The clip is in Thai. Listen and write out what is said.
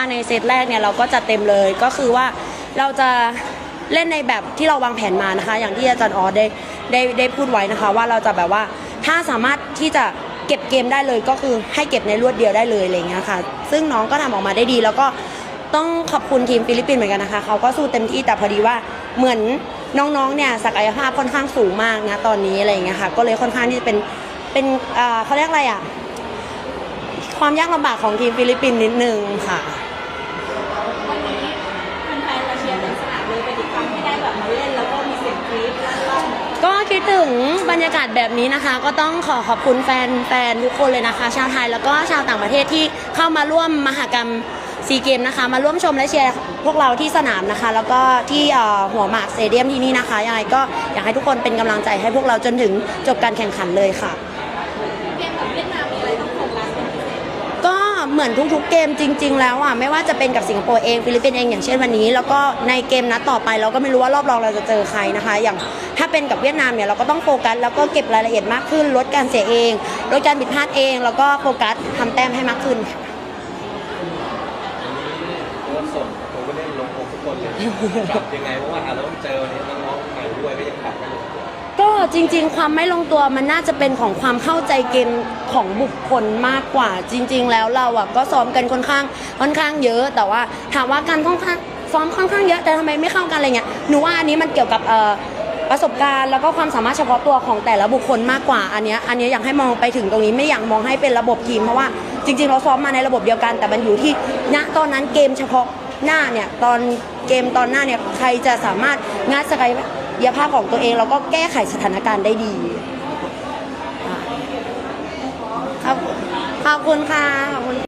ในเซตแรกเนี่ยเราก็จะเต็มเลยก็คือว่าเราจะเล่นในแบบที่เราวางแผนมานะคะ อย่างที่อาจารย์ออสได้ได้ได้พูดไว้นะคะ ว่าเราจะแบบว่าถ้าสามารถที่จะเก็บเกมได้เลยก็คือให้เก็บในรวดเดียวได้เลยอะไรเงี้ยค่ะ ซึ่งน้องก็ทำออกมาได้ดี แล้วก็ต้องขอบคุณทีมฟิลิปปินส์เหมือนกันนะคะเขาก็สู้เต็มที่แต่พอดีว่าเหมือนน้องๆเนี่ยศักยภาพค่อนข้างสูงมากนะตอนนี้อะไรเงี้ยค่ะก็เลยค่อนข้างที่จะเป็นเป็นอ่าเขาเรียกอะไรอะความยากลำบากของทีมฟิลิปปินส์นิดนึงค่ะ ก็คิดถึงบรรยากาศแบบนี้นะคะ ก็ต้องขอขอบคุณแฟนแฟนทุกคนเลยนะคะ ชาวไทยแล้วก็ชาวต่างประเทศที่เข้ามาร่วมมหกรรมซีเกมนะคะ มาร่วมชมและเชียร์พวกเราที่สนามนะคะ แล้วก็ที่หัวหมากสเตเดียมที่นี่นะคะยังไงก็อยากให้ทุกคนเป็นกำลังใจให้พวกเราจนถึงจบการแข่งขันเลยค่ะ เหมือนทุกๆเกมจริง ๆ แล้วอะไม่ว่าจะเป็นกับสิงคโปร์เองฟิลิปปินส์เองอย่างเช่นวันนี้ แล้วก็ในเกมนัดต่อไปเราก็ไม่รู้ว่ารอบรองเราจะเจอใครนะคะ อย่างถ้าเป็นกับเวียดนามเนี่ยเราก็ต้องโฟกัสแล้วก็เก็บรายละเอียดมากขึ้น ลดการเสียเอง ลดการผิดพลาดเอง แล้วก็โฟกัสทำแต้มให้มากขึ้นค่ะโค้ชส่งผมก็ได้ลงทุกคนเลยปรับยังไงเพราะว่าเราต้องเจอวันนี้น้องๆใหม่ด้วย จริง ๆ ความไม่ลงตัวมันน่าจะเป็นของความเข้าใจเกมของบุคคลมากกว่า จริง ๆ แล้วเราอะก็ซ้อมกันค่อนข้างค่อนข้างเยอะ แต่ว่าถามว่าการค่อนข้างซ้อมค่อนข้างเยอะแต่ทำไมไม่เข้ากันอะไรเงี้ยหนูว่าอันนี้มันเกี่ยวกับเอ่อประสบการณ์แล้วก็ความสามารถเฉพาะตัวของแต่ละบุคคลมากกว่าอันเนี้ยอันเนี้ยอยากให้มองไปถึงตรงนี้ไม่อยากมองให้เป็นระบบทีมเพราะว่าจริง ๆ เราซ้อมมาในระบบเดียวกัน แต่มันอยู่ที่ณตอนนั้นเกมเฉพาะหน้าเนี่ยตอนเกมตอนหน้าเนี่ยใครจะสามารถงัดศักย ยภาพของตัวเองแล้วก็แก้ไขสถานการณ์ได้ดีอะครับขอบคุณค่ะขอบคุณ